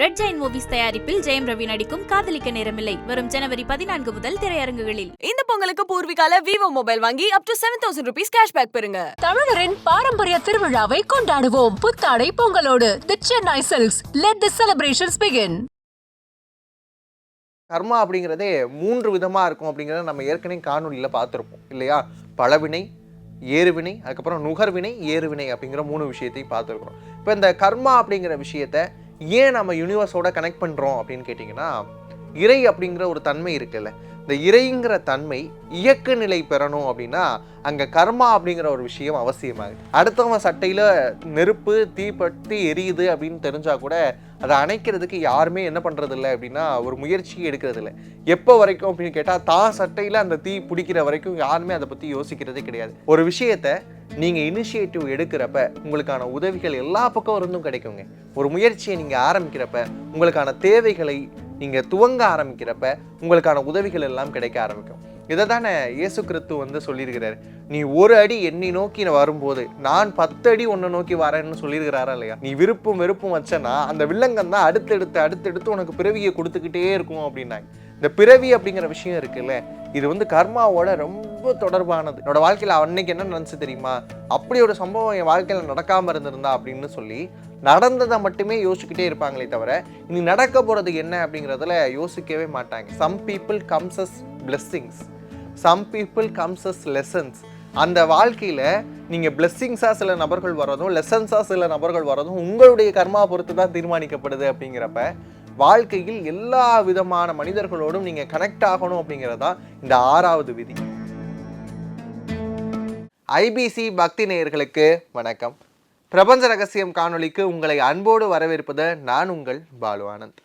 Red Jain movies தயாரிப்பில் ஜெயம் ரவி நடிக்கும் காதலிக்க நேரமில்லை. வரும் ஜனவரி பதினான்கு முதல் திரையரங்குகளில். இந்த பொங்கலுக்கு பூர்விகால விவோ மொபைல் வாங்கி up to seven thousand rupees cashback பெறுங்க. தமிழரின் பாரம்பரிய திருவிழாவை கொண்டாடுவோம். புத்தாடை பொங்கலோடு. The Chennai silks let the celebrations begin கர்மா அப்படிங்கிறதே மூன்று விதமாக இருக்கும் அப்படிங்கிறத நம்ம ஏற்கனவே காணொலியில் பார்த்துருப்போம். இல்லையா? பழவினை ஏறுவினை அதுக்கப்புறம் நுகர்வினை ஏறுவினை அப்படிங்கிற மூணு விஷயத்தையும் பார்த்துருக்குறோம். இப்போ இந்த கர்மா அப்படிங்கிற விஷயத்த ஏன் நம்ம யூனிவர்ஸோட கனெக்ட் பண்ணுறோம் அப்படின்னு கேட்டிங்கன்னா இறை அப்படிங்கிற ஒரு தன்மை இருக்குல்ல. இந்த இறைங்கிற தன்மை இயக்க நிலை பெறணும் அப்படின்னா அங்கே கர்மா அப்படிங்கிற ஒரு விஷயம் அவசியமாகுது. அடுத்தவங்க சட்டையில் நெருப்பு தீப்பற்றி எரியுது அப்படின்னு தெரிஞ்சால் கூட அதை அணைக்கிறதுக்கு யாருமே என்ன பண்ணுறது இல்லை அப்படின்னா ஒரு முயற்சி எடுக்கிறது இல்லை எப்போ வரைக்கும் அப்படின்னு கேட்டால் தான் சட்டையில் அந்த தீ பிடிக்கிற வரைக்கும் யாருமே அதை பற்றி யோசிக்கிறதே கிடையாது. ஒரு விஷயத்தை நீங்கள் இனிஷியேட்டிவ் எடுக்கிறப்ப உங்களுக்கான உதவிகள் எல்லா பக்கம் இருந்தும் கிடைக்குங்க. ஒரு முயற்சியை நீங்கள் ஆரம்பிக்கிறப்ப உங்களுக்கான தேவைகளை நீங்கள் துவங்க ஆரம்பிக்கிறப்ப உங்களுக்கான உதவிகள் எல்லாம் கிடைக்க ஆரம்பிக்கும். இதை தானே இயேசு கிறிஸ்து வந்து சொல்லியிருக்கிறார். நீ ஒரு அடி என்னை நோக்கி வரும்போது நான் பத்து அடி உன்னை நோக்கி வரேன்னு சொல்லியிருக்கிறாரா இல்லையா? நீ விருப்பம் வெறுப்பும் வச்சனா அந்த வில்லங்கம் தான் அடுத்தடுத்து அடுத்தடுத்து உனக்கு பிறவியை கொடுத்துக்கிட்டே இருக்கும் அப்படின்னாங்க. இந்த பிறவி அப்படிங்கிற விஷயம் இருக்குல்ல இது வந்து கர்மாவோட ரொம்ப தொடர்பானது. என்னோட வாழ்க்கையில் அன்னைக்கு என்ன நினச்சி தெரியுமா? அப்படி ஒரு சம்பவம் என் வாழ்க்கையில் நடக்காமல் இருந்திருந்தா அப்படின்னு சொல்லி நடந்ததை மட்டுமே யோசிச்சுக்கிட்டே இருப்பாங்களே தவிர இனி நடக்க போகிறது என்ன அப்படிங்கிறதுல யோசிக்கவே மாட்டாங்க. Some people comes as blessings some people comes as lessons அந்த வாழ்க்கையில் நீங்கள் பிளெஸ்ஸிங்ஸாக சில நபர்கள் வர்றதும் லெசன்ஸாக சில நபர்கள் வர்றதும் உங்களுடைய கர்மா பொறுத்து தான் தீர்மானிக்கப்படுது அப்படிங்கிறப்ப வாழ்க்கையில் எல்லா விதமான மனிதர்களோடும் நீங்கள் கனெக்ட் ஆகணும் அப்படிங்கிறது தான் இந்த ஆறாவது விதி. ஐபிசி பக்தி நேயர்களுக்கு வணக்கம். பிரபஞ்ச ரகசியம் காணொளிக்கு உங்களை அன்போடு வரவேற்பது நான் உங்கள் பாலு ஆனந்த்.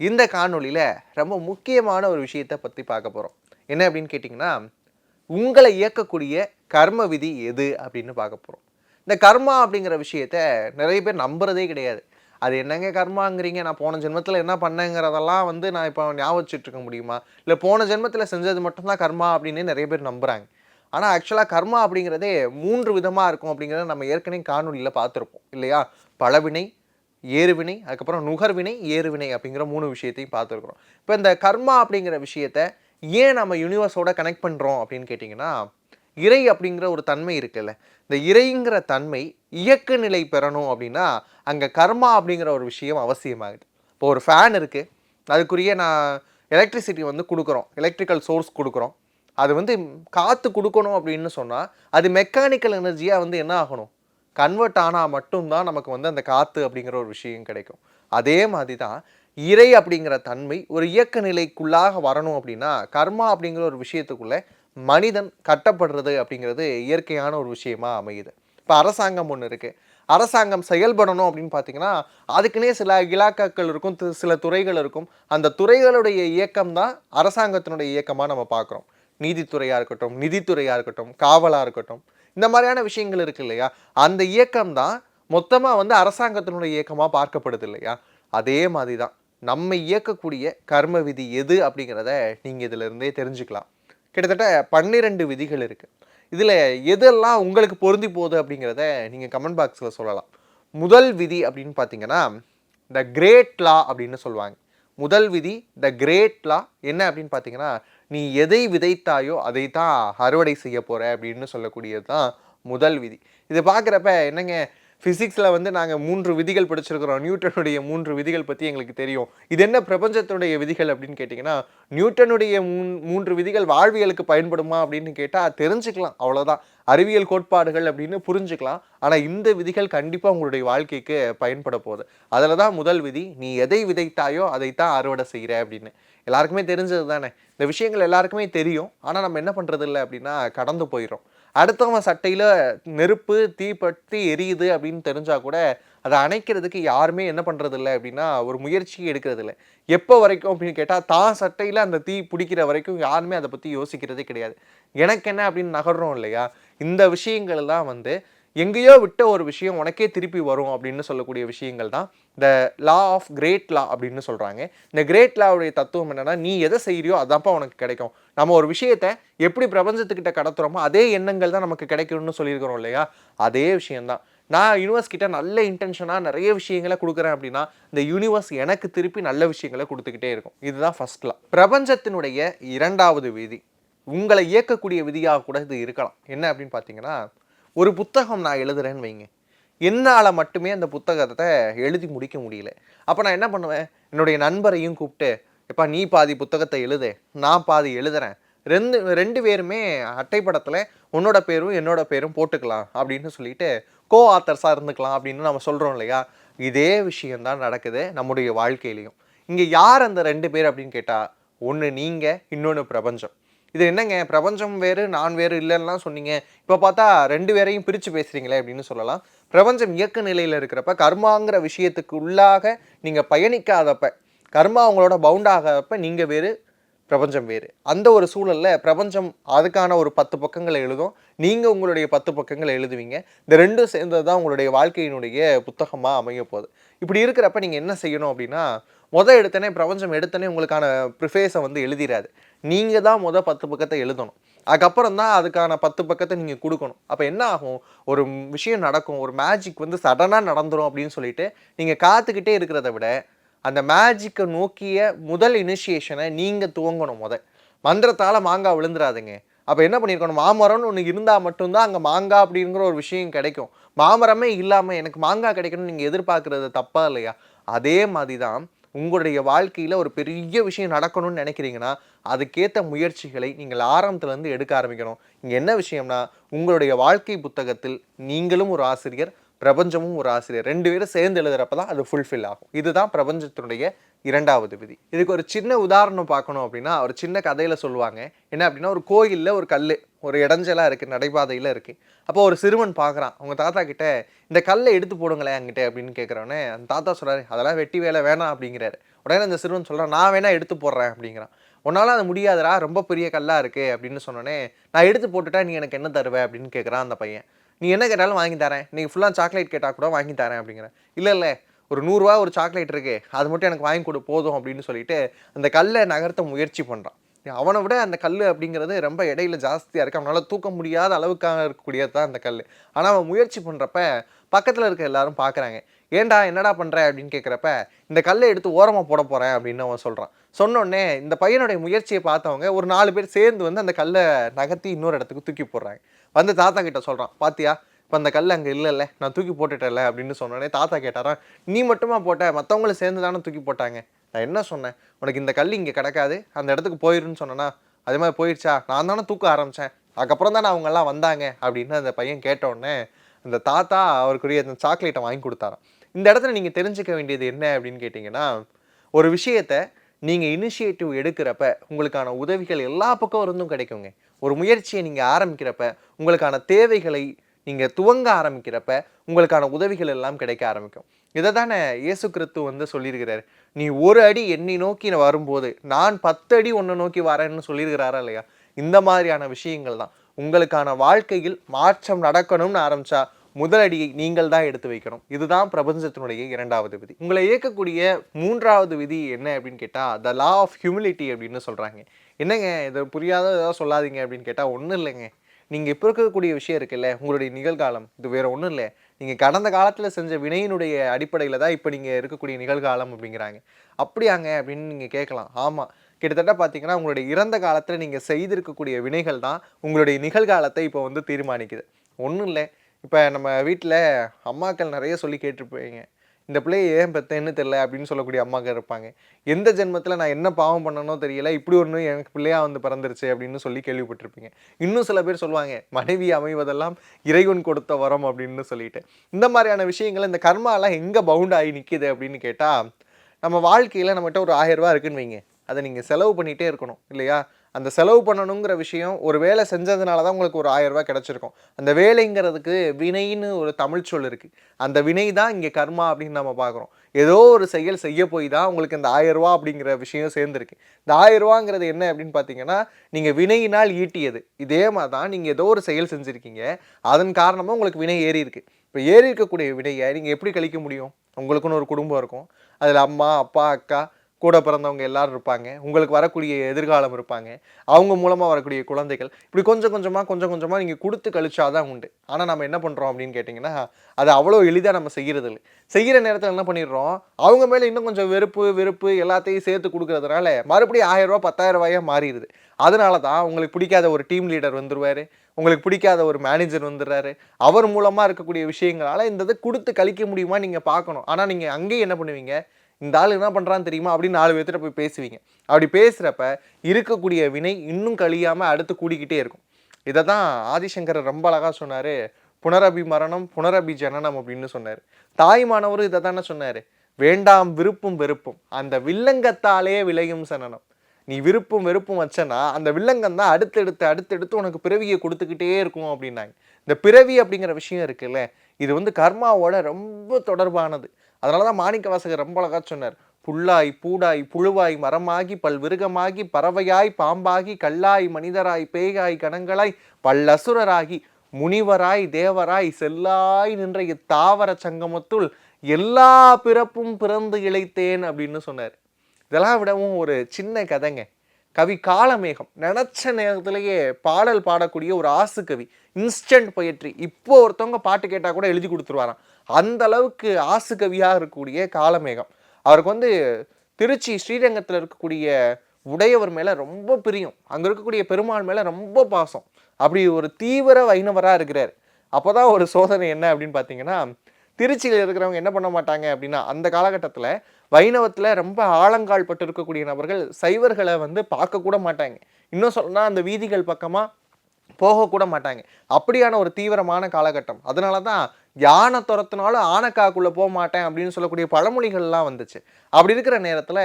இந்த காணொளியில் ரொம்ப முக்கியமான ஒரு விஷயத்தை பற்றி பார்க்க போகிறோம் என்ன அப்படின்னு கேட்டிங்கன்னா உங்களை இயக்கக்கூடிய கர்ம விதி எது அப்படின்னு பார்க்க போகிறோம் இந்த கர்மா அப்படிங்கிற விஷயத்த நிறைய பேர் நம்புறதே கிடையாது. அது என்னங்க கர்மாங்கிறீங்க? நான் போன ஜென்மத்தில் என்ன பண்ணேங்கிறதெல்லாம் வந்து நான் இப்போ ஞாபகிச்சுட்டு இருக்க முடியுமா? இல்லை போன ஜென்மத்தில் செஞ்சது மட்டும்தான் கர்மா அப்படின்னு நிறைய பேர் நம்புகிறாங்க ஆனால் ஆக்சுவலாக கர்மா அப்படிங்கிறதே மூன்று விதமாக இருக்கும் அப்படிங்கிறத நம்ம ஏற்கனவே காணொலியில் பார்த்துருப்போம் இல்லையா? பழவினை ஏறுவினை அதுக்கப்புறம் நுகர்வினை ஏறுவினை அப்படிங்கிற மூணு விஷயத்தையும் பார்த்துருக்குறோம். இப்போ இந்த கர்மா அப்படிங்கிற விஷயத்த ஏன் நம்ம யூனிவர்ஸோட கனெக்ட் பண்ணுறோம் அப்படின்னு கேட்டிங்கன்னா இறை அப்படிங்கிற ஒரு தன்மை இருக்குல்ல. இந்த இறைங்கிற தன்மை இயக்க நிலை பெறணும் அப்படின்னா அங்கே கர்மா அப்படிங்கிற ஒரு விஷயம் அவசியமாகுது. இப்போ ஒரு ஃபேன் இருக்குது அதுக்குரிய நான் எலக்ட்ரிசிட்டி வந்து கொடுக்குறோம். எலக்ட்ரிக்கல் சோர்ஸ் கொடுக்குறோம். அது வந்து காற்று கொடுக்கணும் அப்படின்னு சொன்னால் அது மெக்கானிக்கல் எனர்ஜியாக வந்து என்ன ஆகணும்? கன்வெர்ட் ஆனால் மட்டும்தான் நமக்கு வந்து அந்த காற்று அப்படிங்கிற ஒரு விஷயம் கிடைக்கும். அதே மாதிரி தான் இறை அப்படிங்கிற தன்மை ஒரு இயக்க நிலைக்குள்ளாக வரணும் அப்படின்னா கர்மா அப்படிங்கிற ஒரு விஷயத்துக்குள்ளே மனிதன் கட்டப்படுறது அப்படிங்கிறது இயற்கையான ஒரு விஷயமா அமையுது. இப்போ அரசாங்கம் ஒன்று இருக்குது அரசாங்கம் செயல்படணும் அப்படின்னு பார்த்தீங்கன்னா அதுக்குன்னே சில இலாக்காக்கள் இருக்கும் சில துறைகள் இருக்கும். அந்த துறைகளுடைய இயக்கம் தான் அரசாங்கத்தினுடைய இயக்கமாக நம்ம பார்க்குறோம் நீதித்துறையாக இருக்கட்டும் நிதித்துறையாக இருக்கட்டும் காவலாக இருக்கட்டும். இந்த மாதிரியான விஷயங்கள் இருக்கு இல்லையா? அந்த இயக்கம் தான் மொத்தமாக வந்து அரசாங்கத்தினுடைய இயக்கமாக பார்க்கப்படுது இல்லையா? அதே மாதிரி தான் நம்ம இயக்கக்கூடிய கர்ம விதி எது அப்படிங்கிறத நீங்கள் இதிலிருந்தே தெரிஞ்சுக்கலாம். கிட்டத்தட்ட பன்னிரெண்டு விதிகள் இருக்குது இதில் எதெல்லாம் உங்களுக்கு பொருந்தி போகுது அப்படிங்கிறத நீங்கள் கமெண்ட் பாக்ஸில் சொல்லலாம். முதல் விதி அப்படின்னு பார்த்தீங்கன்னா த கிரேட் லா அப்படின்னு சொல்லுவாங்க. முதல் விதி த கிரேட் லா என்ன அப்படின்னு பார்த்தீங்கன்னா நீ எதை விதைத்தாயோ அதை தான் அறுவடை செய்ய போகிற அப்படின்னு சொல்லக்கூடியது தான் முதல் விதி. இதை பார்க்குறப்ப என்னங்க ஃபிசிக்ஸில் வந்து நாங்கள் மூன்று விதிகள் படிச்சிருக்கிறோம். நியூட்டனுடைய மூன்று விதிகள் பற்றி எங்களுக்கு தெரியும். இது என்ன பிரபஞ்சத்தினுடைய விதிகள் அப்படின்னு கேட்டிங்கன்னா நியூட்டனுடைய மூன்று விதிகள் வாழ்வியலுக்கு பயன்படுமா அப்படின்னு கேட்டால் தெரிஞ்சுக்கலாம். அவ்வளோதான் அறிவியல் கோட்பாடுகள் அப்படின்னு புரிஞ்சுக்கலாம். ஆனால் இந்த விதிகள் கண்டிப்பாக உங்களுடைய வாழ்க்கைக்கு பயன்பட போகுது. அதில் தான் முதல் விதி நீ எதை விதைத்தாயோ அதைத்தான் அறுவடை செய்கிற அப்படின்னு. எல்லாருக்குமே தெரிஞ்சது தானே இந்த விஷயங்கள் எல்லாருக்குமே தெரியும். ஆனால் நம்ம என்ன பண்ணுறது இல்லை அப்படின்னா கடந்து போயிடும் அடுத்தவன் சட்டையில் நெருப்பு தீப்பற்றி எரியுது அப்படின்னு தெரிஞ்சால் கூட அதை அணைக்கிறதுக்கு யாருமே என்ன பண்ணுறது இல்லை அப்படின்னா ஒரு முயற்சி எடுக்கிறது இல்லை எப்போ வரைக்கும் அப்படின்னு கேட்டால் தான் சட்டையில் அந்த தீ பிடிக்கிற வரைக்கும் யாருமே அதை பற்றி யோசிக்கிறதே கிடையாது. எனக்கு என்ன அப்படின்னு நகர்றோம் இல்லையா? இந்த விஷயங்கள் தான் வந்து எங்கேயோ விட்ட ஒரு விஷயம் உனக்கே திருப்பி வரும் அப்படின்னு சொல்லக்கூடிய விஷயங்கள் தான். இந்த லா ஆஃப் கிரேட் லா அப்படின்னு சொல்கிறாங்க இந்த கிரேட் லாவுடைய தத்துவம் என்னென்னா நீ எதை செய்கிறியோ அதான்ப்பா உனக்கு கிடைக்கும். நம்ம ஒரு விஷயத்தை எப்படி பிரபஞ்சத்துக்கிட்ட கடத்துறோமோ அதே எண்ணங்கள் தான் நமக்கு கிடைக்கணும்னு சொல்லியிருக்கிறோம் இல்லையா? அதே விஷயந்தான் நான் யூனிவர்ஸ் கிட்ட நல்ல இன்டென்ஷனாக நிறைய விஷயங்களை கொடுக்குறேன் அப்படின்னா இந்த யூனிவர்ஸ் எனக்கு திருப்பி நல்ல விஷயங்களை கொடுத்துக்கிட்டே இருக்கும். இதுதான் ஃபர்ஸ்ட் லா பிரபஞ்சத்தினுடைய இரண்டாவது விதி. உங்களை இயக்கக்கூடிய விதியாக கூட இது இருக்கலாம். என்ன அப்படின்னு பார்த்தீங்கன்னா ஒரு புத்தகம் நான் எழுதுறேன்னு வைங்க. என்னால் மட்டுமே அந்த புத்தகத்தை எழுதி முடிக்க முடியல. அப்போ நான் என்ன பண்ணுவேன்? என்னுடைய நண்பரையும் கூப்பிட்டு எப்பா நீ பாதி புத்தகத்தை எழுது. நான் பாதி எழுதுறேன். ரெண்டு ரெண்டு பேருமே அட்டைப்படத்தில் உன்னோட பேரும் என்னோட பேரும் போட்டுக்கலாம் அப்படின்னு சொல்லிட்டு கோ ஆத்தர்ஸாக இருந்துக்கலாம் அப்படின்னு நம்ம சொல்கிறோம் இல்லையா? இதே விஷயந்தான் நடக்குது நம்முடைய வாழ்க்கையிலையும். இங்கே யார் அந்த ரெண்டு பேர் அப்படின்னு கேட்டால் ஒன்று நீங்கள் இன்னொன்று பிரபஞ்சம். இது என்னங்க? பிரபஞ்சம் வேறு நான் வேறு இல்லைன்னா சொன்னீங்க. இப்போ பார்த்தா ரெண்டு பேரையும் பிரித்து பேசுகிறீங்களே அப்படின்னு சொல்லலாம். பிரபஞ்சம் இயக்க நிலையில் இருக்கிறப்ப கர்மாங்கிற விஷயத்துக்கு உள்ளாக நீங்கள் பயணிக்காதப்ப கர்மா அவங்களோட பவுண்ட் ஆகாதப்ப நீங்கள் வேறு பிரபஞ்சம் வேறு. அந்த ஒரு சூழலில் பிரபஞ்சம் அதுக்கான ஒரு பத்து பக்கங்களை எழுதும். நீங்கள் உங்களுடைய பத்து பக்கங்களை எழுதுவீங்க. இந்த ரெண்டும் சேர்ந்தது தான் உங்களுடைய வாழ்க்கையினுடைய புத்தகமாக அமைய போகுது. இப்படி இருக்கிறப்ப நீங்கள் என்ன செய்யணும் அப்படின்னா முதல் எடுத்தனே பிரபஞ்சம் எடுத்தனே உங்களுக்கான ப்ரிஃபேஸை வந்து எழுதிடாது நீங்கள் தான் முதல் பத்து பக்கத்தை எழுதணும். அதுக்கப்புறம் தான் அதுக்கான பத்து பக்கத்தை நீங்கள் கொடுக்கணும். அப்போ என்ன ஆகும்? ஒரு விஷயம் நடக்கும். ஒரு மேஜிக் வந்து சடனாக நடந்துரும் அப்படின்னு சொல்லிட்டு நீங்கள் காத்துக்கிட்டே இருக்கிறத விட அந்த மேஜிக்கை நோக்கிய முதல் இனிஷியேஷனை நீங்கள் துவங்கணும் முத. மந்திரத்தால் மாங்காய் விழுந்துடாதுங்க அப்போ என்ன பண்ணியிருக்கணும் மாமரம்னு ஒன்று இருந்தால் மட்டும்தான் அங்கே மாங்காய் அப்படிங்கிற ஒரு விஷயம் கிடைக்கும். மாமரமே இல்லாமல் எனக்கு மாங்காய் கிடைக்கணும்னு நீங்கள் எதிர்பார்க்குறது தப்பாக இல்லையா? அதே மாதிரி தான் உங்களுடைய வாழ்க்கையில் ஒரு பெரிய விஷயம் நடக்கணும்னு நினைக்கிறீங்கன்னா அதுக்கேற்ற முயற்சிகளை நீங்கள் ஆரம்பத்துலேருந்து எடுக்க ஆரம்பிக்கணும். இங்கே என்ன விஷயம்னா உங்களுடைய வாழ்க்கை புத்தகத்தில் நீங்களும் ஒரு ஆசிரியர் பிரபஞ்சமும் ஒரு ஆசிரியர் ரெண்டு பேரும் சேர்ந்து எழுதுறப்ப தான் அது ஃபுல்ஃபில் ஆகும். இதுதான் பிரபஞ்சத்தினுடைய இரண்டாவது விதி. இதுக்கு ஒரு சின்ன உதாரணம் பார்க்கணும் அப்படின்னா ஒரு சின்ன கதையில் சொல்லுவாங்க. என்ன அப்படின்னா ஒரு கோயிலில் ஒரு கல் ஒரு இடைஞ்சலாக இருக்குது நடைபாதையில் இருக்குது அப்போ ஒரு சிறுவன் பார்க்குறான் அவங்க தாத்தா கிட்ட இந்த கல்லை எடுத்து போடுங்களேன் அங்கிட்ட அப்படின்னு கேட்குறோன்னே அந்த தாத்தா சொல்கிறாரு அதெல்லாம் வெட்டி வேலை வேணாம் அப்படிங்கிறாரு. உடனே அந்த சிறுவன் சொல்கிறான் நான் வேணா எடுத்து போடுறேன் அப்படிங்கிறான். உன்னால் அது முடியாதுடா ரொம்ப பெரிய கல்லாக இருக்குது அப்படின்னு சொன்னோன்னே நான் எடுத்து போட்டுட்டா நீ எனக்கு என்ன தருவ? அப்படின்னு கேட்குறான் அந்த பையன். நீ என்ன கேட்டாலும் வாங்கி தரேன். நீங்கள் ஃபுல்லாக சாக்லேட் கேட்டால் கூட வாங்கி தரேன் அப்படிங்கிறேன். இல்லை இல்லை ஒரு நூறுரூவா ஒரு சாக்லேட் இருக்குது அது மட்டும் எனக்கு வாங்கி கொடு போதும் அப்படின்னு சொல்லிட்டு அந்த கல்லை நகர்த்த முயற்சி பண்ணுறான் அவனை விட அந்த கல் அப்படிங்கிறது ரொம்ப இடையில ஜாஸ்தியாக இருக்குது அவனால் தூக்க முடியாத அளவுக்காக இருக்கக்கூடியது தான் அந்த கல் ஆனால் அவன் முயற்சி பண்ணுறப்ப பக்கத்தில் இருக்க எல்லாரும் பார்க்குறாங்க ஏன்டா என்னடா பண்ணுற அப்படின்னு கேட்குறப்ப இந்த கல்லை எடுத்து ஓரமாக போட போகிறேன் அப்படின்னு அவன் சொல்கிறான் சொன்னோடனே இந்த பையனுடைய முயற்சியை பார்த்தவங்க ஒரு நாலு பேர் சேர்ந்து வந்து அந்த கல்லை நகர்த்தி இன்னொரு இடத்துக்கு தூக்கி போடுறாங்க. வந்து தாத்தா கிட்ட சொல்கிறான் பாத்தியா இப்போ அந்த கல் அங்கே இல்லைல்ல நான் தூக்கி போட்டுட்டேன்ல அப்படின்னு சொன்னோடனே தாத்தா கேட்டாரான் நீ மட்டுமா போட்ட மற்றவங்களும் சேர்ந்து தானே தூக்கி போட்டாங்க? நான் என்ன சொன்னேன்? உனக்கு இந்த கல் இங்கே கிடக்காது. அந்த இடத்துக்கு போயிருன்னு சொன்னேன்னா அதே மாதிரி போயிடுச்சா நான் தானே தூக்க ஆரம்பித்தேன் அதுக்கப்புறம் தானே அவங்கெல்லாம் வந்தாங்க அப்படின்னு அந்த பையன் கேட்டோடனே அந்த தாத்தா அவருக்குரிய அந்த சாக்லேட்டை வாங்கி கொடுத்தாராம். இந்த இடத்துல நீங்கள் தெரிஞ்சுக்க வேண்டியது என்ன அப்படின்னு கேட்டிங்கன்னா ஒரு விஷயத்தை நீங்கள் இனிஷியேட்டிவ் எடுக்கிறப்ப உங்களுக்கான உதவிகள் எல்லா பக்கம் இருந்தும் கிடைக்குங்க. ஒரு முயற்சியை நீங்கள் ஆரம்பிக்கிறப்ப உங்களுக்கான தேவைகளை நீங்கள் துவங்க ஆரம்பிக்கிறப்ப உங்களுக்கான உதவிகள் எல்லாம் கிடைக்க ஆரம்பிக்கும். இதை தானே இயேசு கிறிஸ்து வந்து சொல்லியிருக்கிறார். நீ ஒரு அடி என்னை நோக்கி வரும்போது நான் பத்து அடி ஒன்று நோக்கி வரேன்னு சொல்லியிருக்கிறாரா இல்லையா? இந்த மாதிரியான விஷயங்கள் தான். உங்களுக்கான வாழ்க்கையில் மாற்றம் நடக்கணும்னு ஆரம்பிச்சா முதலடியை நீங்கள் தான் எடுத்து வைக்கணும். இதுதான் பிரபஞ்சத்தினுடைய இரண்டாவது விதி. உங்களை இயக்கக்கூடிய மூன்றாவது விதி என்ன அப்படின்னு கேட்டால் த லா ஆஃப் ஹியூமிலிட்டி அப்படின்னு சொல்கிறாங்க என்னங்க இது புரியாத ஏதாவது சொல்லாதீங்க அப்படின்னு கேட்டால் ஒன்றும் இல்லைங்க. நீங்கள் இப்போ இருக்கக்கூடிய விஷயம் இருக்குல்ல உங்களுடைய நிகழ்காலம். இது வேறு ஒன்றும் இல்லை. நீங்கள் கடந்த காலத்தில் செஞ்ச வினையினுடைய அடிப்படையில் தான் இப்போ நீங்கள் இருக்கக்கூடிய நிகழ்காலம் அப்படிங்கிறாங்க. அப்படியாங்க அப்படின்னு நீங்கள் கேட்கலாம். ஆமாம் கிட்டத்தட்ட பார்த்தீங்கன்னா உங்களுடைய இறந்த காலத்தில் நீங்கள் செய்திருக்கக்கூடிய வினைகள் தான் உங்களுடைய நிகழ்காலத்தை இப்போ வந்து தீர்மானிக்குது. ஒன்றும் இல்லை. இப்போ நம்ம வீட்டில் அம்மாக்கள் நிறைய சொல்லி கேட்டிருப்பீங்க. இந்த பிள்ளையை ஏன் பெத்தேன்னு தெரியல அப்படின்னு சொல்லக்கூடிய அம்மாக்கள் இருப்பாங்க. எந்த ஜென்மத்தில் நான் என்ன பாவம் பண்ணனோ தெரியல இப்படி ஒன்று எனக்கு பிள்ளையாக வந்து பிறந்துருச்சு அப்படின்னு சொல்லி கேள்விப்பட்டிருப்பீங்க. இன்னும் சில பேர் சொல்லுவாங்க மனைவி அமைவதெல்லாம் இறைவன் கொடுத்த வரம் அப்படின்னு சொல்லிட்டு. இந்த மாதிரியான விஷயங்கள் இந்த கர்மாலாம் எங்கே பவுண்ட் ஆகி நிற்கிது அப்படின்னு கேட்டால் நம்ம வாழ்க்கையில் நம்மகிட்ட ஒரு ஆயிரம் ரூபா இருக்குன்னு வைங்க. அதை நீங்கள் செலவு பண்ணிகிட்டே இருக்கணும் இல்லையா? அந்த செலவு பண்ணணுங்கிற விஷயம் ஒரு வேலை செஞ்சதுனால தான் உங்களுக்கு ஒரு ஆயிரம் ரூபாய் கிடச்சிருக்கும். அந்த வேலைங்கிறதுக்கு வினைன்னு ஒரு தமிழ் சொல் இருக்குது அந்த வினை தான் இங்கே கர்மா அப்படின்னு நம்ம பார்க்குறோம். ஏதோ ஒரு செயல் செய்ய போய் தான் உங்களுக்கு இந்த ஆயிரம் அப்படிங்கிற விஷயம் சேர்ந்துருக்கு. இந்த ஆயிரரூபாங்கிறது என்ன அப்படின்னு பார்த்தீங்கன்னா நீங்கள் வினையினால் ஈட்டியது. இதே மாதிரி தான் நீங்கள் ஏதோ ஒரு செயல் செஞ்சுருக்கீங்க. அதன் காரணமாக உங்களுக்கு வினை ஏறி இருக்கு. இப்போ ஏறி இருக்கக்கூடிய வினையை நீங்கள் எப்படி கழிக்க முடியும்? உங்களுக்குன்னு ஒரு குடும்பம் இருக்கும். அதில் அம்மா அப்பா அக்கா கூட பிறந்தவங்க எல்லாரும் இருப்பாங்க. உங்களுக்கு வரக்கூடிய எதிர்காலம் இருப்பாங்க. அவங்க மூலமாக வரக்கூடிய குழந்தைகள். இப்படி கொஞ்சம் கொஞ்சமாக கொஞ்சம் கொஞ்சமாக நீங்கள் கொடுத்து கழிச்சாதான் உண்டு. ஆனால் நம்ம என்ன பண்ணுறோம் அப்படின்னு கேட்டிங்கன்னா அது அவ்வளோ எளிதாக நம்ம செய்கிறது இல்லை. செய்கிற நேரத்தில் என்ன பண்ணிடுறோம்? அவங்க மேலே இன்னும் கொஞ்சம் வெறுப்பு வெறுப்பு எல்லாத்தையும் சேர்த்து கொடுக்குறதுனால மறுபடியும் ஆயிரம் ரூபா மாறிடுது. அதனால தான் உங்களுக்கு பிடிக்காத ஒரு டீம் லீடர் வந்துடுவார் உங்களுக்கு பிடிக்காத ஒரு மேனேஜர் வந்துடுறாரு. அவர் மூலமாக இருக்கக்கூடிய விஷயங்களால் இந்த இதை கொடுத்து கழிக்க முடியுமா நீங்கள் பார்க்கணும். ஆனால் நீங்கள் அங்கேயும் என்ன பண்ணுவீங்க? இந்த ஆள் என்ன பண்ணுறான்னு தெரியுமா? அப்படின்னு நாலு பேர்த்திட்ட போய் பேசுவீங்க. அப்படி பேசுகிறப்ப இருக்கக்கூடிய வினை இன்னும் கழியாமல் அடுத்து கூடிக்கிட்டே இருக்கும். இதை தான் ஆதிசங்கர் ரொம்ப அழகாக சொன்னார். புனரபி மரணம் புனரபி ஜனனம் அப்படின்னு சொன்னார். தாய்மானவரும் இதை தானே சொன்னார்? வேண்டாம் விருப்பும் வெறுப்பும். அந்த வில்லங்கத்தாலே விளையும் சனனம். நீ விருப்பும் வெறுப்பும் வச்சனா அந்த வில்லங்கம் தான் அடுத்தடுத்து அடுத்தடுத்து உனக்கு பிறவியை கொடுத்துக்கிட்டே இருக்கும் அப்படின்னாங்க. இந்த பிறவி அப்படிங்கிற விஷயம் இருக்குல்ல இது வந்து கர்மாவோட ரொம்ப தொடர்பானது. அதனால தான் மாணிக்க வாசகர் ரொம்ப அழகா சொன்னார். புல்லாய் பூடாய் புழுவாய் மரமாகி பல்விருகமாகி பறவையாய் பாம்பாகி கல்லாய் மனிதராய் பேயாய் கணங்களாய் பல்லசுரராகி முனிவராய் தேவராய் செல்லாய் நின்ற இத்தாவர சங்கமத்துள் எல்லா பிறப்பும் பிறந்து இழைத்தேன் அப்படின்னு சொன்னார். இதெல்லாம் விடவும் ஒரு சின்ன கதைங்க. கவி காலமேகம். நினச்ச நேரத்திலேயே பாடல் பாடக்கூடிய ஒரு ஆசு கவி. இன்ஸ்டன்ட் பொயட்ரி இப்போ ஒருத்தவங்க பாட்டு கேட்டால் கூட எழுதி கொடுத்துருவாராம். அந்த அளவுக்கு ஆசு கவியாக இருக்கக்கூடிய காலமேகம். அவருக்கு வந்து திருச்சி ஸ்ரீரங்கத்தில் இருக்கக்கூடிய உடையவர் மேலே ரொம்ப பிரியம். அங்கே இருக்கக்கூடிய பெருமாள் மேலே ரொம்ப பாசம். அப்படி ஒரு தீவிர வைணவராக இருக்கிறார். அப்போ தான் ஒரு சோதனை என்ன அப்படின்னு பார்த்தீங்கன்னா திருச்சியில் இருக்கிறவங்க என்ன பண்ண மாட்டாங்க அப்படின்னா அந்த காலகட்டத்தில் வைணவத்தில் ரொம்ப ஆழங்கால் பட்டு இருக்கக்கூடிய நபர்கள் சைவர்களை வந்து பார்க்கக்கூட மாட்டாங்க. இன்னும் சொல்லணும்னா அந்த வீதிகள் பக்கமாக போகக்கூட மாட்டாங்க. அப்படியான ஒரு தீவிரமான காலகட்டம். அதனால தான் யானை துரத்தினாலும் ஆனைக்காக்குள்ளே போக மாட்டேன் அப்படின்னு சொல்லக்கூடிய பழமொழிகள்லாம் வந்துச்சு. அப்படி இருக்கிற நேரத்தில்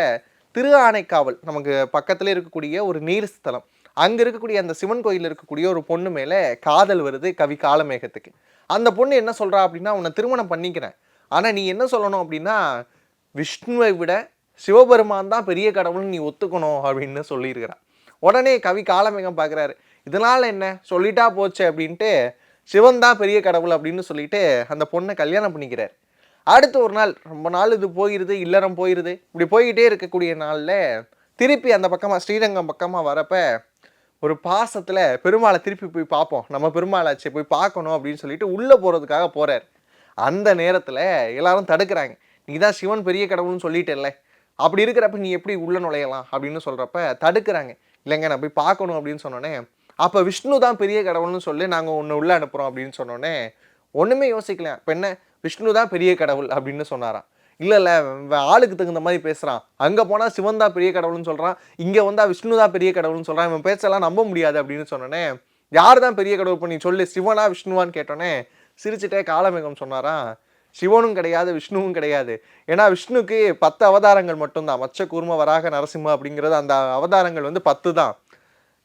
திரு ஆனைக்காவல் நமக்கு பக்கத்தில் இருக்கக்கூடிய ஒரு நீர் ஸ்தலம் அங்கே இருக்கக்கூடிய அந்த சிவன் கோயில் இருக்கக்கூடிய ஒரு பொண்ணு மேலே காதல் வருது கவி காலமேகத்துக்கு. அந்த பொண்ணு என்ன சொல்கிறா அப்படின்னா உன்னை திருமணம் பண்ணிக்கிறேன். ஆனால் நீ என்ன சொல்லணும் அப்படின்னா விஷ்ணுவை விட சிவபெருமான் தான் பெரிய கடவுள்னு நீ ஒத்துக்கணும் அப்படின்னு சொல்லியிருக்கிறா உடனே கவி காலமேகம் பார்க்குறாரு. இதனால் என்ன? சொல்லிட்டா போச்சு அப்படின்ட்டு சிவன் தான் பெரிய கடவுள் அப்படின்னு சொல்லிட்டு அந்த பொண்ணை கல்யாணம் பண்ணிக்கிறார். அடுத்து ஒரு நாள் ரொம்ப நாள் இது போயிருது இல்லறம் போயிருது. இப்படி போய்கிட்டே இருக்கக்கூடிய நாளில் திருப்பி அந்த பக்கமாக ஸ்ரீரங்கம் பக்கமாக வரப்ப ஒரு பாசத்தில் பெருமாளை திருப்பி போய் பார்ப்போம். நம்ம பெருமாளாச்சே போய் பார்க்கணும் அப்படின்னு சொல்லிட்டு உள்ளே போகிறதுக்காக போகிறார் அந்த நேரத்தில் எல்லாரும் தடுக்கிறாங்க. நீ தான் சிவன் பெரிய கடவுள்னு சொல்லிட்டேல்ல அப்படி இருக்கிறப்ப நீ எப்படி உள்ள நுழையலாம் அப்படின்னு சொல்கிறப்ப தடுக்கிறாங்க. இல்லைங்க நான் போய் பார்க்கணும் அப்படின்னு சொன்னோன்னே அப்போ விஷ்ணு தான் பெரிய கடவுள்னு சொல்லி நாங்கள் ஒன்று உள்ளே அனுப்புகிறோம் அப்படின்னு சொன்னோன்னே ஒன்றுமே யோசிக்கல. இப்போ என்ன? விஷ்ணு தான் பெரிய கடவுள் அப்படின்னு சொன்னாராம். இல்லை இல்லை ஆளுக்கு தகுந்த மாதிரி பேசுகிறான் அங்கே போனால் சிவன் தான் பெரிய கடவுள்னு சொல்கிறான் இங்கே வந்தால் விஷ்ணு தான் பெரிய கடவுள்னு சொல்கிறான் இவன் பேச்செல்லாம் நம்ப முடியாது அப்படின்னு சொன்னோன்னே யார் தான் பெரிய கடவுள்? பண்ணி சொல்லு சிவனா விஷ்ணுவான்னு கேட்டோன்னே சிரிச்சுட்டே காலமேகம் சொன்னாரான் சிவனும் கிடையாது விஷ்ணுவும் கிடையாது. ஏன்னா விஷ்ணுக்கு பத்து அவதாரங்கள் மட்டும்தான். மச்ச கூர்ம வராக நரசிம்ம அப்படிங்கிறது அந்த அவதாரங்கள் வந்து பத்து தான்.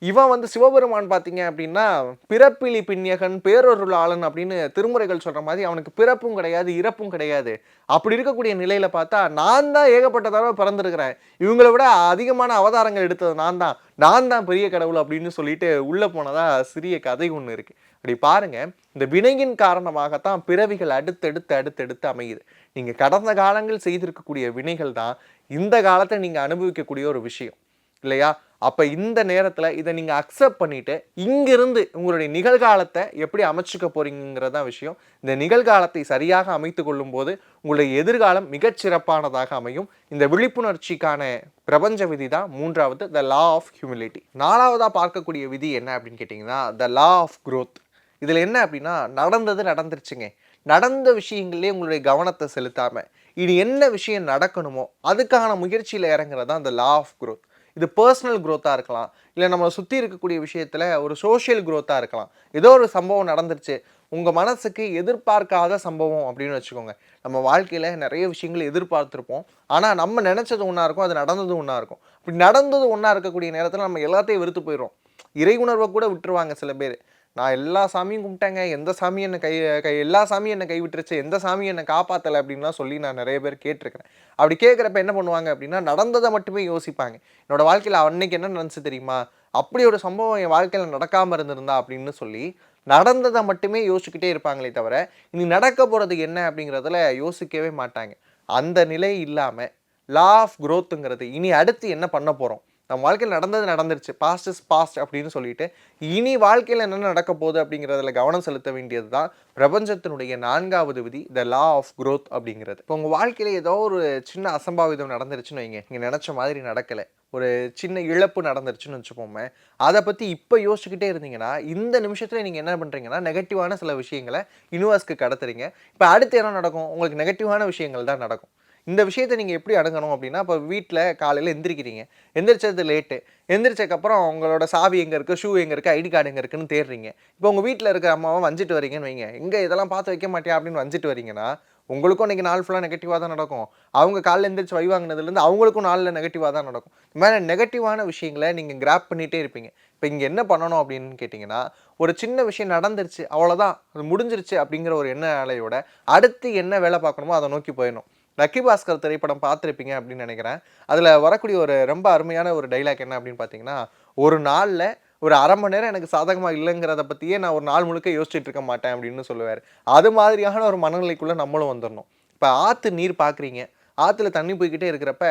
இவன் வந்து சிவபெருமான் பார்த்தீங்க அப்படின்னா பிறப்பிலி பின்யகன் பேரொருளாளன் அப்படின்னு திருமுறைகள் சொல்கிற மாதிரி அவனுக்கு பிறப்பும் கிடையாது இறப்பும் கிடையாது. அப்படி இருக்கக்கூடிய நிலையில் பார்த்தா நான் தான் ஏகப்பட்ட தடவை பிறந்திருக்கிறேன். இவங்களை விட அதிகமான அவதாரங்கள் எடுத்தது நான் தான். நான் தான் பெரிய கடவுள் அப்படின்னு சொல்லிட்டு உள்ளே போனதாக சிறிய கதை ஒன்று இருக்குது அப்படி பாருங்க இந்த வினையின் காரணமாகத்தான் பிறவிகள் அடுத்தடுத்து அடுத்தடுத்து அமையுது. நீங்க கடந்த காலங்கள் செய்திருக்கக்கூடிய வினைகள் தான் இந்த காலத்தை நீங்க அனுபவிக்கக்கூடிய ஒரு விஷயம். இல்லையா? அப்போ இந்த நேரத்தில் இதை நீங்கள் அக்செப்ட் பண்ணிட்டு இங்கிருந்து உங்களுடைய நிகழ்காலத்தை எப்படி அமைச்சுக்க போறீங்கிறதா விஷயம். இந்த நிகழ்காலத்தை சரியாக அமைத்து கொள்ளும் போது உங்களுடைய எதிர்காலம் மிகச்சிறப்பானதாக அமையும். இந்த விழிப்புணர்ச்சிக்கான பிரபஞ்ச விதி தான் மூன்றாவது த லா ஆஃப் ஹியூமிலிட்டி நாலாவதாக பார்க்கக்கூடிய விதி என்ன அப்படின்னு கேட்டிங்கன்னா த லா ஆஃப் க்ரோத் இதில் என்ன அப்படின்னா நடந்தது நடந்துருச்சுங்க. நடந்த விஷயங்களே உங்களுடைய கவனத்தை செலுத்தாமல் இனி என்ன விஷயம் நடக்கணுமோ அதுக்கான முயற்சியில் இறங்குறது தான் அந்த லா ஆஃப் க்ரோத் இது பர்சனல் க்ரோத்தாக இருக்கலாம். இல்லை நம்மளை சுற்றி இருக்கக்கூடிய விஷயத்தில் ஒரு சோஷியல் க்ரோத்தாக இருக்கலாம். ஏதோ ஒரு சம்பவம் நடந்துருச்சு. உங்கள் மனசுக்கு எதிர்பார்க்காத சம்பவம் அப்படின்னு வச்சுக்கோங்க. நம்ம வாழ்க்கையில் நிறைய விஷயங்கள் எதிர்பார்த்துருப்போம். ஆனால் நம்ம நினச்சது ஒன்றா இருக்கும் அது நடந்தது ஒன்றா இருக்கும். அப்படி நடந்தது ஒன்றா இருக்கக்கூடிய நேரத்தில் நம்ம எல்லாத்தையும் வெறுத்து போயிடும் இறை உணர்வை கூட விட்டுருவாங்க சில பேர். நான் எல்லா சாமியும் கும்பிட்டேங்க. எந்த சாமி என்னை கை கை எல்லா சாமியும் என்னை கை விட்டுருச்சு எந்த சாமி என்னை காப்பாற்றலை அப்படின்லாம் சொல்லி நான் நிறைய பேர் கேட்டிருக்கிறேன். அப்படி கேட்குறப்ப என்ன பண்ணுவாங்க அப்படின்னா நடந்ததை மட்டுமே யோசிப்பாங்க. என்னோட வாழ்க்கையில் அன்னைக்கு என்ன நடந்துச்சு தெரியுமா? அப்படி ஒரு சம்பவம் என் வாழ்க்கையில் நடக்காமல் இருந்திருந்தா அப்படின்னு சொல்லி நடந்ததை மட்டுமே யோசிச்சுக்கிட்டே இருப்பாங்களே தவிர இனி நடக்க போகிறது என்ன அப்படிங்கிறதுல யோசிக்கவே மாட்டாங்க. அந்த நிலை இல்லாமல் லா ஆஃப் குரோத்துங்கிறது இனி அடுத்து என்ன பண்ண போகிறோம் நம்ம வாழ்க்கையில் நடந்தது நடந்துருச்சு. பாஸ்ட் இஸ் பாஸ்ட் அப்படின்னு சொல்லிட்டு இனி வாழ்க்கையில் என்ன நடக்க போகுது அப்படிங்கிறதுல கவனம் செலுத்த வேண்டியது தான் பிரபஞ்சத்தினுடைய நான்காவது விதி த லா ஆஃப் க்ரோத் அப்படிங்கிறது. இப்போ உங்கள் வாழ்க்கையில் ஏதோ ஒரு சின்ன அசம்பாவிதம் நடந்துருச்சுன்னு வைங்க. நீங்கள் நினச்ச மாதிரி நடக்கலை. ஒரு சின்ன இழப்பு நடந்துருச்சுன்னு வச்சுப்போமே அதை பற்றி இப்போ யோசிச்சுக்கிட்டே இருந்தீங்கன்னா இந்த நிமிஷத்தில் நீங்கள் என்ன பண்ணுறீங்கன்னா நெகட்டிவான சில விஷயங்களை யூனிவர்ஸ்க்கு கடத்துறீங்க. இப்போ அடுத்து என்ன நடக்கும்? உங்களுக்கு நெகட்டிவான விஷயங்கள் தான் நடக்கும். இந்த விஷயத்தை நீங்கள் எப்படி அடங்கணும் அப்படின்னா இப்போ வீட்டில் காலையில் எந்திரிக்கிறீங்க. எந்திரிச்சது லேட்டு எந்திரிச்சக்கப்புறம் உங்களோட சாவி எங்கே இருக்குது ஷூ எங்கே இருக்குது ஐடி கார்டு எங்கே இருக்குன்னு தேடுறீங்க. இப்போ உங்கள் வீட்டில் இருக்கிற அம்மாவை வஞ்சிட்டு வரீங்கன்னு வைங்க. எங்கே இதெல்லாம் பார்த்து வைக்க மாட்டியா அப்படின்னு வஞ்சிட்டு வரீங்கன்னா உங்களுக்கும் இன்றைக்கி நாள் ஃபுல்லாக நெகட்டிவாக தான் நடக்கும். அவங்க காலில் எந்திரிச்சு வை வாங்கினதுலேருந்து அவங்களுக்கும் நாளில் நெகட்டிவாக தான் நடக்கும். இந்த மாதிரி நெகட்டிவான விஷயங்களை நீங்கள் கிராப் பண்ணிகிட்டே இருப்பீங்க. இப்போ இங்கே என்ன பண்ணணும் அப்படின்னு கேட்டிங்கன்னா ஒரு சின்ன விஷயம் நடந்துருச்சு அவ்வளோதான் அது முடிஞ்சிருச்சு அப்படிங்கிற ஒரு எண்ண அலையோட அடுத்து என்ன வேலை பார்க்கணுமோ அதை நோக்கி போயிடணும். லக்கி பாஸ்கர் திரைப்படம் பார்த்துருப்பீங்க அப்படின்னு நினைக்கிறேன். அதில் வரக்கூடிய ஒரு ரொம்ப அருமையான ஒரு டைலாக் என்ன அப்படின்னு பார்த்தீங்கன்னா ஒரு நாளில் ஒரு அரை மணி நேரம் எனக்கு சாதகமாக இல்லைங்கிறத பற்றியே நான் ஒரு நாள் முழுக்க யோசிச்சுட்டு இருக்க மாட்டேன் அப்படின்னு சொல்லுவார். அது மாதிரியான ஒரு மனநிலைக்குள்ளே நம்மளும் வந்துடணும் இப்போ ஆற்று நீர் பார்க்குறீங்க ஆற்றுல தண்ணி போய்க்கிட்டே இருக்கிறப்ப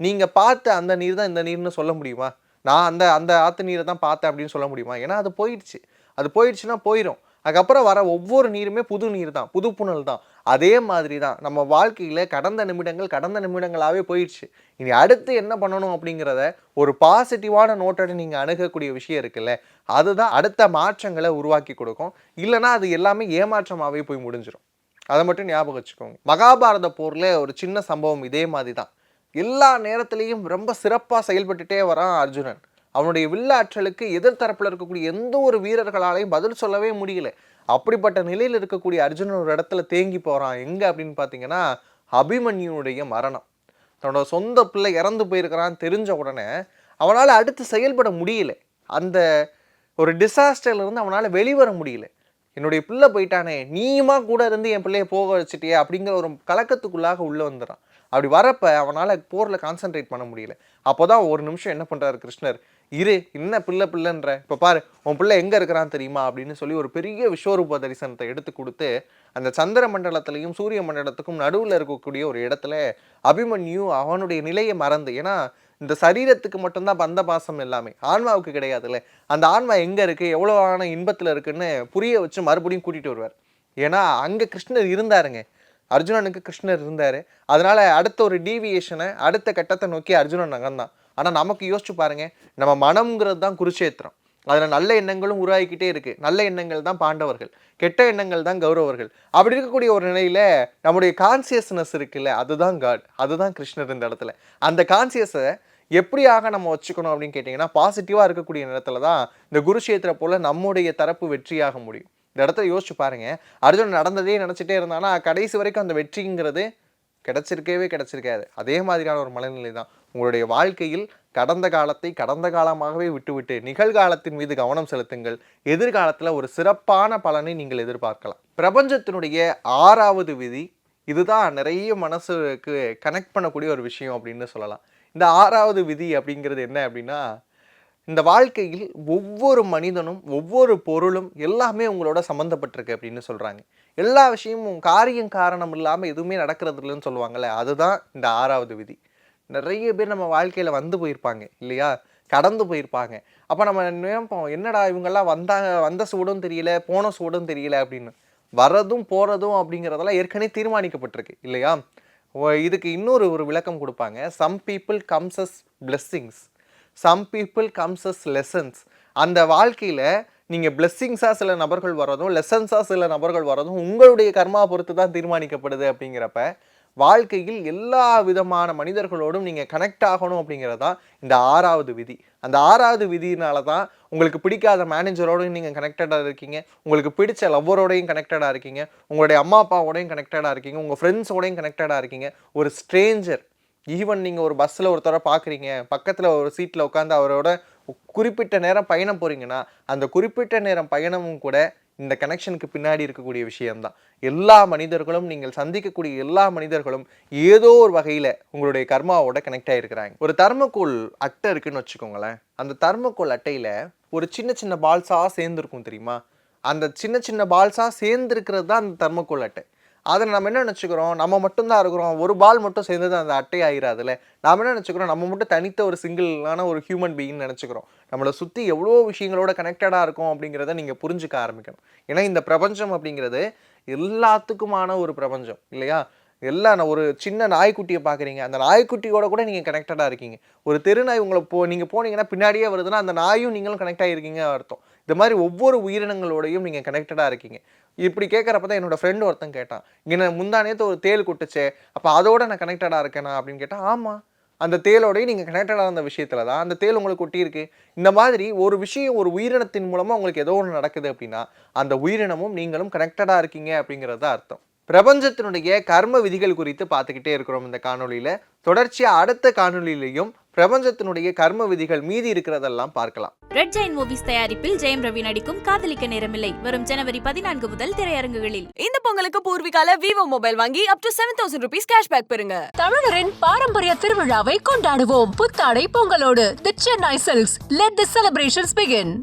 நீங்கள் பார்த்த அந்த நீர் தான் இந்த நீர்னு சொல்ல முடியுமா? நான் அந்த அந்த ஆற்று நீரை தான் பார்த்தேன் அப்படின்னு சொல்ல முடியுமா? ஏன்னா அது போயிடுச்சு. அது போயிடுச்சுன்னா போயிடும் அதுக்கப்புறம் வர ஒவ்வொரு நீருமே புது நீர் தான் புது புனல் தான். அதே மாதிரி தான் நம்ம வாழ்க்கையில் கடந்த நிமிடங்கள் கடந்த நிமிடங்களாகவே போயிடுச்சு. இனி அடுத்து என்ன பண்ணணும் அப்படிங்கிறத ஒரு பாசிட்டிவான நோட்டோட நீங்கள் அணுகக்கூடிய விஷயம் இருக்குல்ல அதுதான் அடுத்த மாற்றங்களை உருவாக்கி கொடுக்கும். இல்லைன்னா அது எல்லாமே ஏமாற்றமாகவே போய் முடிஞ்சிடும் அதை மட்டும் ஞாபகம் வச்சுக்கோங்க. மகாபாரத போரில் ஒரு சின்ன சம்பவம் இதே மாதிரி தான் எல்லா நேரத்துலையும் ரொம்ப சிறப்பாக செயல்பட்டுட்டே வரான் அர்ஜுனன். அவனுடைய வில்லாற்றலுக்கு எதிர்த்தரப்பில் இருக்கக்கூடிய எந்த ஒரு வீரர்களாலையும் பதில் சொல்லவே முடியல. அப்படிப்பட்ட நிலையில் இருக்கக்கூடிய அர்ஜுனன் ஒரு இடத்துல தேங்கி போகிறான் எங்கே அப்படின்னு பார்த்தீங்கன்னா அபிமன்யுனுடைய மரணம். தன்னோட சொந்த பிள்ளை இறந்து போயிருக்கிறான்னு தெரிஞ்ச உடனே அவனால் அடுத்து செயல்பட முடியல. அந்த ஒரு டிசாஸ்டர்லேருந்து அவனால் வெளிவர முடியல. என்னுடைய பிள்ளை போயிட்டானே நீயுமா கூட இருந்து என் பிள்ளைய போக வச்சுட்டியே அப்படிங்கிற ஒரு கலக்கத்துக்குள்ளாக உள்ளே வந்துடுறான் அப்படி வரப்போ அவனால் போரில் கான்சென்ட்ரேட் பண்ண முடியல. அப்போ தான் ஒரு நிமிஷம் என்ன பண்ணுறாரு கிருஷ்ணர்? இரு என்ன பிள்ளை பிள்ளைன்ற? இப்போ பாரு உன் பிள்ளை எங்கே இருக்கிறான் தெரியுமா? அப்படின்னு சொல்லி ஒரு பெரிய விஸ்வரூப தரிசனத்தை எடுத்து கொடுத்து அந்த சந்திர மண்டலத்திலையும் சூரிய மண்டலத்துக்கும் நடுவில் இருக்கக்கூடிய ஒரு இடத்துல அபிமன்யு அவனுடைய நிலையை மறந்து ஏன்னா இந்த சரீரத்துக்கு மட்டும்தான் பந்த பாசம் எல்லாமே. ஆன்மாவுக்கு கிடையாதுல்ல. அந்த ஆன்மா எங்கே இருக்குது எவ்வளோவான இன்பத்தில் இருக்குன்னு புரிய வச்சு மறுபடியும் கூட்டிகிட்டு வருவார். ஏன்னா அங்கே கிருஷ்ணர் இருந்தாருங்க. அர்ஜுனனுக்கு கிருஷ்ணர் இருந்தார். அதனால் அடுத்த ஒரு டீவியேஷனை அடுத்த கட்டத்தை நோக்கி அர்ஜுனன் நகர்ந்தான். ஆனால் நமக்கு யோசிச்சு பாருங்க நம்ம மனம்ங்கிறது தான் குருஷேத்திரம் அதில் நல்ல எண்ணங்களும் உருவாகிக்கிட்டே இருக்கு. நல்ல எண்ணங்கள் தான் பாண்டவர்கள். கெட்ட எண்ணங்கள் தான் கௌரவர்கள். அப்படி இருக்கக்கூடிய ஒரு நிலையில நம்முடைய கான்சியஸ்னஸ் இருக்குல்ல அதுதான் காட் அதுதான் கிருஷ்ணர் இந்த இடத்துல. அந்த கான்சியஸை எப்படியாக நம்ம வச்சுக்கணும் அப்படின்னு கேட்டிங்கன்னா பாசிட்டிவாக இருக்கக்கூடிய நேரத்தில் தான் இந்த குருஷேத்திர போல் நம்முடைய தரப்பு வெற்றியாக முடியும். இந்த இடத்துல யோசிச்சு பாருங்கள் அர்ஜுன் நடந்ததே நினச்சிட்டே இருந்தானா கடைசி வரைக்கும் அந்த வெற்றிங்கிறது கிடச்சிருக்கவே கிடச்சிருக்காது. அதே மாதிரியான ஒரு மனநிலை தான் உங்களுடைய வாழ்க்கையில் கடந்த காலத்தை கடந்த காலமாகவே விட்டுவிட்டு நிகழ்காலத்தின் மீது கவனம் செலுத்துங்கள். எதிர்காலத்தில் ஒரு சிறப்பான பலனை நீங்கள் எதிர்பார்க்கலாம். பிரபஞ்சத்தினுடைய ஆறாவது விதி இதுதான் நிறைய மனசுக்கு கனெக்ட் பண்ணக்கூடிய ஒரு விஷயம் அப்படின்னு சொல்லலாம். இந்த ஆறாவது விதி அப்படிங்கிறது என்ன அப்படின்னா இந்த வாழ்க்கையில் ஒவ்வொரு மனிதனும் ஒவ்வொரு பொருளும் எல்லாமே உங்களோட சம்மந்தப்பட்டிருக்கு அப்படின்னு சொல்கிறாங்க எல்லா விஷயமும் காரியம் காரணம் இல்லாமல் எதுவுமே நடக்கிறது இல்லைன்னு சொல்லுவாங்கல்ல அதுதான் இந்த ஆறாவது விதி. நிறைய பேர் நம்ம வாழ்க்கையில் வந்து போயிருப்பாங்க இல்லையா? கடந்து போயிருப்பாங்க. அப்போ நம்ம நினைப்போம் என்னடா இவங்கெல்லாம் வந்தாங்க வந்த சூடும் தெரியல போன சூடும் தெரியல அப்படின்னு. வர்றதும் போகிறதும் அப்படிங்கிறதெல்லாம் ஏற்கனவே தீர்மானிக்கப்பட்டிருக்கு இல்லையா? இதுக்கு இன்னொரு ஒரு விளக்கம் கொடுப்பாங்க. Some people comes as blessings some people comes as lessons அந்த வாழ்க்கையில் நீங்கள் பிளெஸ்ஸிங்ஸாக சில நபர்கள் வரதும் லெசன்ஸாக சில நபர்கள் வரதும் உங்களுடைய கர்மா பொறுத்து தான் தீர்மானிக்கப்படுது அப்படிங்கிறப்ப வாழ்க்கையில் எல்லா விதமான மனிதர்களோடும் நீங்கள் கனெக்ட் ஆகணும் அப்படிங்கிறது தான் இந்த ஆறாவது விதி. அந்த ஆறாவது விதியினால தான் உங்களுக்கு பிடிக்காத மேனேஜரோடையும் நீங்கள் கனெக்டடாக இருக்கீங்க. உங்களுக்கு பிடிச்ச லவ்வரோடையும் கனெக்டடாக இருக்கீங்க. உங்களுடைய அம்மா அப்பாவோடையும் கனெக்டடாக இருக்கீங்க. உங்கள் ஃப்ரெண்ட்ஸோடையும் கனெக்டடாக இருக்கீங்க. ஒரு ஸ்ட்ரேஞ்சர் ஈவன் நீங்கள் ஒரு பஸ்ஸில் ஒருத்தரை பார்க்குறீங்க பக்கத்தில் ஒரு சீட்டில் உட்காந்து அவரோட குறிப்பிட்ட நேரம் பயணம் போகிறீங்கன்னா அந்த குறிப்பிட்ட நேரம் பயணமும் கூட இந்த கனெக்ஷனுக்கு பின்னாடி இருக்கக்கூடிய விஷயம்தான். எல்லா மனிதர்களும் நீங்கள் சந்திக்கக்கூடிய எல்லா மனிதர்களும் ஏதோ ஒரு வகையில் உங்களுடைய கர்மாவோட கனெக்ட் ஆகிருக்கிறாங்க ஒரு தர்மக்கோல் அட்டை இருக்குன்னு வச்சுக்கோங்களேன். அந்த தர்மக்கோல் அட்டையில் ஒரு சின்ன சின்ன பால்ஸாக சேர்ந்துருக்கும் தெரியுமா? அந்த சின்ன சின்ன பால்ஸாக சேர்ந்துருக்கிறது தான் அந்த தர்மக்கோல் அட்டை. அதில் நம்ம என்ன நினச்சிக்கிறோம்? நம்ம மட்டும்தான் இருக்கிறோம். ஒரு பால் மட்டும் சேர்ந்தது அந்த அட்டை ஆயிராதுல நாம் என்ன நினச்சிக்கிறோம்? நம்ம மட்டும் தனித்த ஒரு சிங்கிளான ஒரு ஹியூமன் பீயிங் நினச்சிக்கிறோம். நம்மளை சுற்றி எவ்வளோ விஷயங்களோட கனெக்டடாக இருக்கும் அப்படிங்கிறத நீங்கள் புரிஞ்சுக்க ஆரம்பிக்கணும். ஏன்னா இந்த பிரபஞ்சம் அப்படிங்கிறது எல்லாத்துக்குமான ஒரு பிரபஞ்சம் இல்லையா? எல்லாம் நான் ஒரு சின்ன நாய்க்குட்டியை பார்க்குறீங்க. அந்த நாய்க்குட்டியோட கூட நீங்கள் கனெக்டடாக இருக்கீங்க. ஒரு தெருநாய் உங்களை போ நீங்கள் போனீங்கன்னா பின்னாடியே வருதுன்னா அந்த நாயும் நீங்களும் கனெக்ட் ஆகிருக்கீங்க அர்த்தம். இந்த மாதிரி ஒவ்வொரு உயிரினங்களோடையும் நீங்கள் கனெக்டடாக இருக்கீங்க. இப்படி கேட்குறப்ப தான் என்னோடய ஃப்ரெண்டு ஒருத்தன் கேட்டான். இங்கே முந்தானேத்து ஒரு தேள் கொட்டுச்சே அப்போ அதோட நான் கனெக்டடாக இருக்கேனா? அப்படின்னு கேட்டால் ஆமாம் அந்த தேலோடய நீங்கள் கனெக்டடாக இருந்த விஷயத்துல தான் அந்த தேல் உங்களுக்கு கொட்டியிருக்கு. இந்த மாதிரி ஒரு விஷயம் ஒரு உயிரினத்தின் மூலமாக உங்களுக்கு ஏதோ ஒன்று நடக்குது அப்படின்னா அந்த உயிரினமும் நீங்களும் கனெக்டடாக இருக்கீங்க அப்படிங்கிறது தான் அர்த்தம். பிரபஞ்சத்தினுடைய கர்ம விதிகள் குறித்து பார்த்துக்கிட்டே இருக்கிறோம் இந்த காணொளியில். தொடர்ச்சியாக அடுத்த காணொலியிலையும் பிரபஞ்சத்தினுடைய கர்ம விதிகள் மீதி இருக்கிறதெல்லாம் பார்க்கலாம். ரெட் ஜெயின் மூவிஸ் தயாரிப்பில் ஜெயம் ரவி நடிக்கும் காதலிக்க நேரமில்லை. வரும் ஜனவரி பதினான்கு முதல் திரையரங்குகளில். இந்த பொங்கலுக்கு பூர்விகால விவோ மொபைல் வாங்கி up to seven thousand rupees cashback பெறுங்க. தமிழரின் பாரம்பரிய திருவிழாவை கொண்டாடுவோம். புத்தாடை பொங்கலோடு. The Chennai silks let the celebrations begin